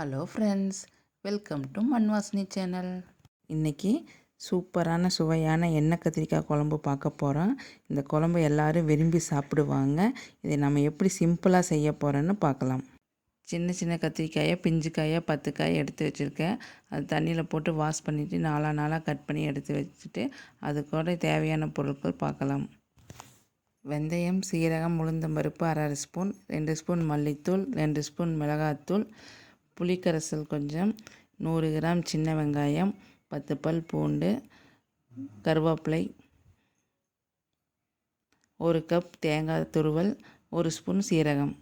Hello friends welcome to Manvasini channel இன்றைக்கி சூப்பரான சுவையான எண்ணெய் கத்திரிக்காய் குழம்பு பார்க்க போகிறோம் இந்த குழம்பு எல்லோரும் விரும்பி சாப்பிடுவாங்க. இதை நம்ம எப்படி சிம்பிளாக செய்ய போகிறோன்னு பார்க்கலாம். சின்ன சின்ன கத்திரிக்காயை பிஞ்சு காயை பத்து காய் எடுத்து வச்சுருக்கேன். அது தண்ணியில் போட்டு வாஷ் பண்ணிவிட்டு நாலாக நாளாக கட் பண்ணி எடுத்து வச்சுட்டு அது கூட தேவையான பொருட்கள் பார்க்கலாம். வெந்தயம் சீரகம் உளுந்தம்பருப்பு அரை அரை ஸ்பூன் ரெண்டு ஸ்பூன் மல்லித்தூள் ரெண்டு ஸ்பூன் மிளகாத்தூள் புளிக்கரைசல் கொஞ்சம் நூறு கிராம் சின்ன வெங்காயம் பத்து பல் பூண்டு கருவேப்பிலை ஒரு கப் தேங்காய் துருவல் ஒரு ஸ்பூன் சீரகம்.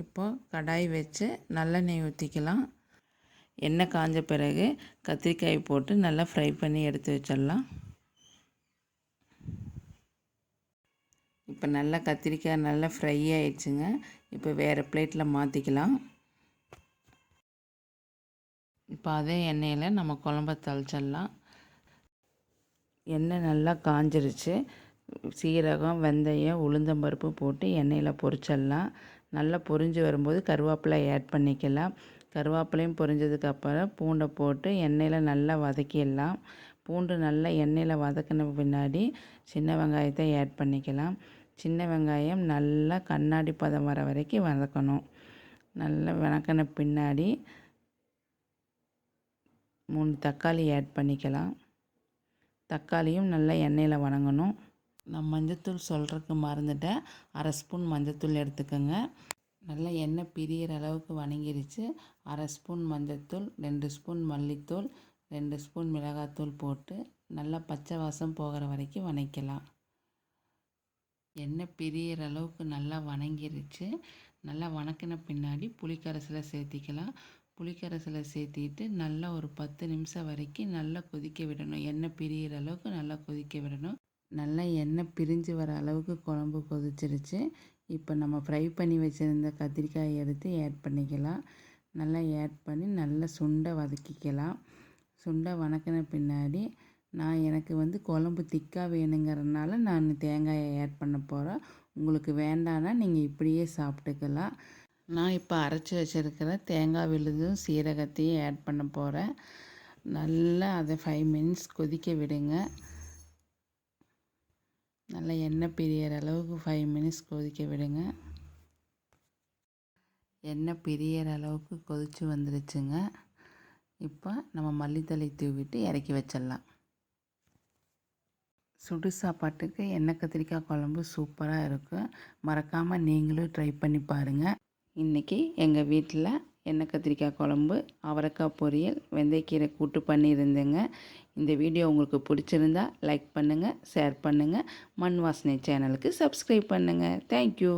இப்போ கடாய் வச்சு நல்லெண்ணெய் ஊற்றிக்கலாம் எண்ணெய் காஞ்ச பிறகு கத்திரிக்காய் போட்டு நல்லா ஃப்ரை பண்ணி எடுத்து வச்சிடலாம். இப்போ நல்லா கத்திரிக்காய் நல்லா ஃப்ரை ஆயிடுச்சுங்க. இப்போ வேறு பிளேட்டில் மாற்றிக்கலாம் இப்போ அதே எண்ணெயில் நம்ம குழம்ப தளிச்சிடலாம். எண்ணெய் நல்லா காஞ்சிருச்சு. சீரகம் வெந்தயம் உளுந்தம்பருப்பு போட்டு எண்ணெயில் பொரிச்சிடலாம். நல்லா பொரிஞ்சு வரும்போது கருவேப்பிலை ஆட் பண்ணிக்கலாம். கருவேப்பிலையும் பொரிஞ்சதுக்கப்புறம் பூண்டை போட்டு எண்ணெயில் நல்லா வதக்கிடலாம். பூண்டு நல்லா எண்ணெயில் வதக்கின பின்னாடி சின்ன வெங்காயத்தை ஆட் பண்ணிக்கலாம். சின்ன வெங்காயம் நல்லா கண்ணாடி பதம் வர வரைக்கும் வதக்கணும். நல்லா வதக்கின பின்னாடி மூணு தக்காளி ஆட் பண்ணிக்கலாம். தக்காளியும் நல்லா எண்ணெயில் வணங்கணும். நான் மஞ்சத்தூள் சொல்கிறதுக்கு மறந்துட்டேன். அரை ஸ்பூன் மஞ்சத்தூள் எடுத்துக்கோங்க. நல்லா எண்ணெய் பிரியிற அளவுக்கு வணங்கிருச்சு. அரை ஸ்பூன் மஞ்சத்தூள் ரெண்டு ஸ்பூன் மல்லித்தூள் ரெண்டு ஸ்பூன் மிளகாத்தூள் போட்டு நல்லா பச்சை வாசம் போகிற வரைக்கும் வணக்கலாம். எண்ணெய் பிரியிற அளவுக்கு நல்லா வணங்கிருச்சு. நல்லா வணக்கின பின்னாடி புளிக்கரைசலை சேர்த்திக்கலாம். புளிக்கரைசலை சேர்த்திட்டு நல்லா ஒரு பத்து நிமிஷம் வரைக்கும் நல்லா கொதிக்க விடணும். எண்ணெய் பிரியிற அளவுக்கு நல்லா கொதிக்க விடணும். நல்லா எண்ணெய் பிரிஞ்சு வர அளவுக்கு குழம்பு கொதிச்சிருச்சு. இப்போ நம்ம ஃப்ரை பண்ணி வச்சுருந்த கத்திரிக்காயை எடுத்து ஆட் பண்ணிக்கலாம். நல்லா ஆட் பண்ணி நல்லா சுண்டை வதக்கிக்கலாம். சுண்டை வதக்கின பின்னாடி நான் எனக்கு வந்து குழம்பு திக்காக வேணுங்கிறதுனால நான் தேங்காயை ஆட் பண்ண போகிறேன் உங்களுக்கு வேண்டான்னா நீங்கள் இப்படியே சாப்பிட்டுக்கலாம். நான் இப்போ அரைச்சி வச்சுருக்கிற தேங்காய் விழுதும் சீரகத்தையும் ஆட் பண்ண போகிறேன் நல்லா அதை ஃபைவ் மினிட்ஸ் கொதிக்க விடுங்க. நல்லா எண்ணெய் பிரியற அளவுக்கு ஃபைவ் மினிட்ஸ் கொதிக்க விடுங்க. எண்ணெய் பிரியற அளவுக்கு கொதித்து வந்துருச்சுங்க. இப்போ நம்ம மல்லித்தலை தூவிட்டு இறக்கி வச்சிடலாம். சுடு சாப்பாட்டுக்கு எண்ணெய் கத்திரிக்காய் குழம்பு சூப்பராக இருக்கும். மறக்காமல் நீங்களும் ட்ரை பண்ணி பாருங்கள் இன்றைக்கி எங்கள் வீட்டில் எண்ணெய் கத்திரிக்காய் குழம்பு அவரைக்காய் பொரியல் வெந்தயக்கீரை கூட்டு பண்ணியிருந்தேங்க. இந்த வீடியோ உங்களுக்கு பிடிச்சிருந்தா லைக் பண்ணுங்கள் ஷேர் பண்ணுங்கள் மண் வாசனை சேனலுக்கு சப்ஸ்கிரைப் பண்ணுங்கள் தேங்க்யூ